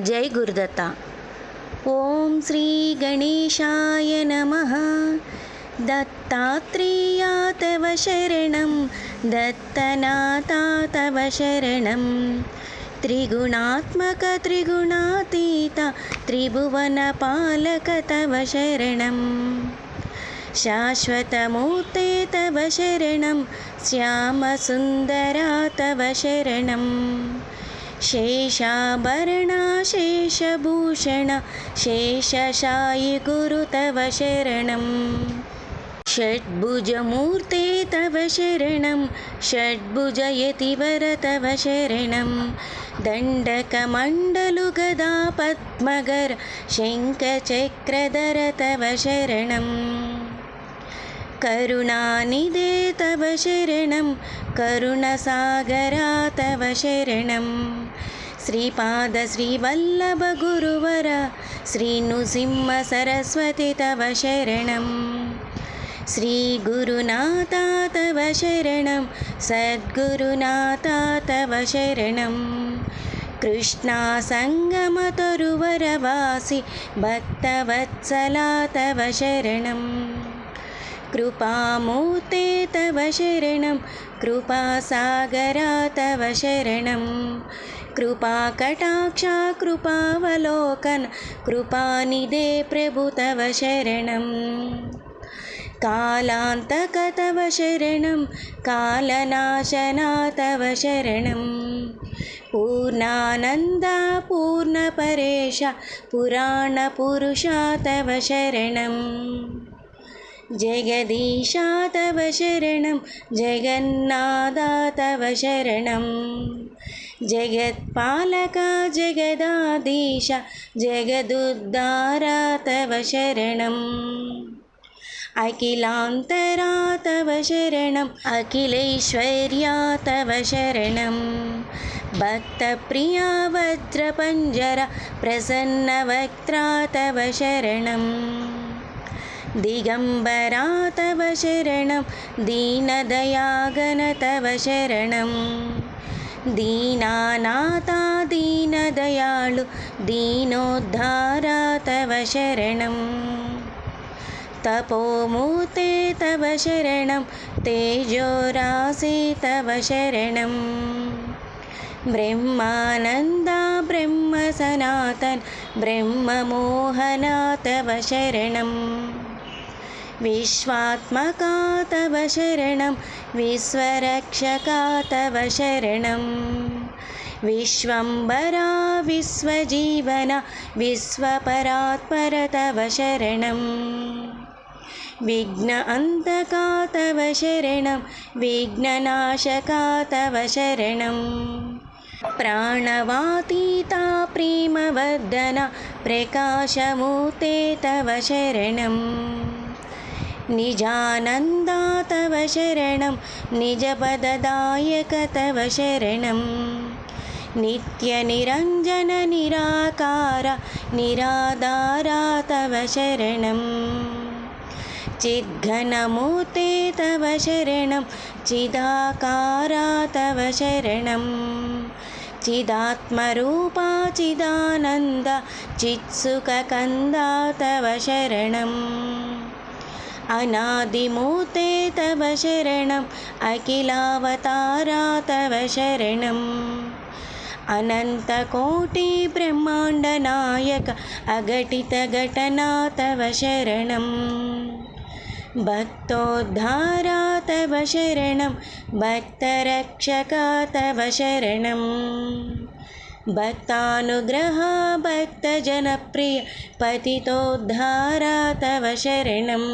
जय गुरुदत्ता। ॐ श्रीगणेशाय नमः। दत्तात्रेया तव शरणं दत्तनाथा तव शरणं। त्रिगुणात्मकत्रिगुणातीत त्रिभुवनपालक तव शरणं। शाश्वतमूर्ते तव शरणं श्यामसुन्दरा तव शरणम् शेषाभरणा शेषभूषण शेषशायि गुरु तव शरणं षड्भुजमूर्ते तव शरणं षड्भुजयतिवर तव शरणं दण्डकमण्डलुगदा पद्मगर शङ्खचक्रधर तव शरणम् करुणानिधे तव शरणं करुणसागरा तव शरणं. श्रीपादश्रीवल्लभगुरुवर श्रीनृसिंहसरस्वती तव शरणं. श्रीगुरुनाथा तव शरणं सद्गुरुनाथा तव शरणं. कृष्णासङ्गमतरुवरवासि भक्तवत्सला तव शरणम् कृपामूर्ते तव शरणं कृपासागरा तव शरणं. कृपाकटाक्षा कृपावलोकन कृपानिधे प्रभु तव शरणं. कालान्तक तव शरणं कालनाशना तव शरणं. पूर्णानन्दा पूर्णपरेश पुराणपुरुषा तव शरणम् जगदीशा तव शरणं जगन्नादा तव शरणं जगत्पालका जगदाधीश जगदुद्धारा तव शरणम् अखिलान्तरा तव शरणम् अखिलेश्वर्या तव शरणं भक्तप्रिया वज्रपञ्जरा प्रसन्नवक्त्रा तव शरणम् दिगम्बरा तव शरणं दीनदयागन तव शरणं दीनानाथा दीनदयाळु दीनोद्धारा तव शरणं। तपोमूर्ते तव शरणं तेजोरासि तव शरणं। ब्रह्मानन्दा ब्रह्मसनातन ब्रह्ममोहना तव शरणम् विश्वात्मका तव शरणं विश्वरक्षका तव शरणं। विश्वम्बरा विश्वजीवना विश्वपरात्पर तव शरणं। विघ्न अन्तका तव शरणं विघ्ननाशका तव शरणं। प्राणवातीता प्रेमवर्धना प्रकाशमूर्ते तव शरणम् निजानन्दा तव शरणं निजपददायक तव शरणं। नित्यनिरञ्जननिराकार निराधारा तव शरणं। चिद्घनमूर्ते तव शरणं चिदाकारा तव शरणं। चिदात्मरूपा चिदानन्द चित्सुखकन्दा तव शरणम् अनादिमूर्ते तव शरणम् अखिलावतारा तव शरणम्। अनन्तकोटिब्रह्माण्डनायक अघटितघटना तव शरणं भक्तोद्धारा तव शरणं भक्तरक्षका तव शरणम् भक्तानुग्रहा भक्तजनप्रिय पतितोद्धारा तव शरणम्